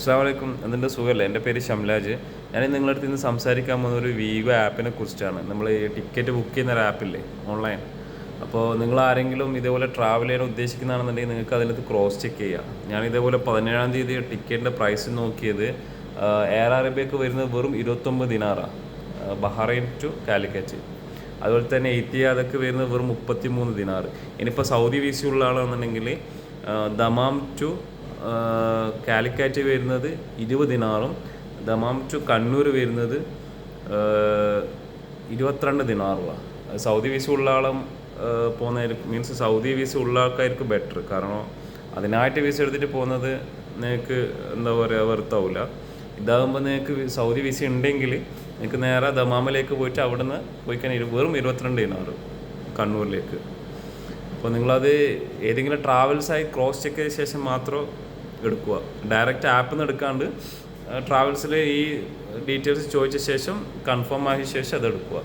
അസ്സാമലൈക്കും അതിന്റെ സുഖമല്ലേ എന്റെ പേര് ഷംലാജ്. ഞാൻ നിങ്ങളുടെ അടുത്ത് ഇന്ന് സംസാരിക്കാൻ പോകുന്ന ഒരു വീഗോ ആപ്പിനെ കുറിച്ചാണ്. നമ്മൾ ടിക്കറ്റ് ബുക്ക് ചെയ്യുന്ന ഒരു ആപ്പില്ലേ ഓൺലൈൻ അപ്പോൾ നിങ്ങൾ ആരെങ്കിലും ഇതേപോലെ ട്രാവൽ ചെയ്യാൻ ഉദ്ദേശിക്കുന്നതാണെന്നുണ്ടെങ്കിൽ നിങ്ങൾക്ക് അതിനകത്ത് ക്രോസ് ചെക്ക് ചെയ്യാം. ഞാൻ ഇതേപോലെ പതിനേഴാം തീയതി ടിക്കറ്റിന്റെ പ്രൈസ് നോക്കിയത് എയർ അറേബ്യക്ക് വരുന്നത് വെറും ഇരുപത്തൊമ്പത് ദിനാറാണ് ബഹ്റൈൻ ടു കാലിക്കറ്റ് അതുപോലെ തന്നെ എയ്റ്റിയാദക്ക് വരുന്നത് വെറും മുപ്പത്തി മൂന്ന് ദിനാറ്. ഇനിയിപ്പോൾ സൗദി വിസ ഉള്ള ആളാണെന്നുണ്ടെങ്കിൽ ദമാം ടു കാലിക്കറ്റ് വരുന്നത് ഇരുപത് ദിനാറും ദമാം ടു കണ്ണൂർ വരുന്നത് ഇരുപത്തിരണ്ട് ദിനാറുമാണ് സൗദി വിസ ഉള്ള ആളും പോകുന്നതായിരിക്കും. മീൻസ് സൗദി വിസ ഉള്ള ആൾക്കാർക്ക് ബെറ്റർ കാരണം അതിനായിട്ട് വിസ എടുത്തിട്ട് പോകുന്നത് നിങ്ങൾക്ക് എന്താ പറയുക വെറുത്താവില്ല ഇതാകുമ്പോൾ നിങ്ങൾക്ക് സൗദി വിസ ഉണ്ടെങ്കിൽ നിങ്ങൾക്ക് നേരെ ദമാമിലേക്ക് പോയിട്ട് അവിടുന്ന് പോയി വെറും ഇരുപത്തിരണ്ട് ദിനാറ് കണ്ണൂരിലേക്ക്. അപ്പോൾ നിങ്ങളത് ഏതെങ്കിലും ട്രാവൽസായി ക്രോസ് ചെക്ക് ചെയ്ത ശേഷം മാത്രം എടുക്കുക. ഡയറക്റ്റ് ആപ്പിൽ നിന്ന് എടുക്കാണ്ട് ട്രാവൽസിൽ ഈ ഡീറ്റെയിൽസ് ചോദിച്ച ശേഷം കൺഫേം ആക്കിയ ശേഷം അത് എടുക്കുക.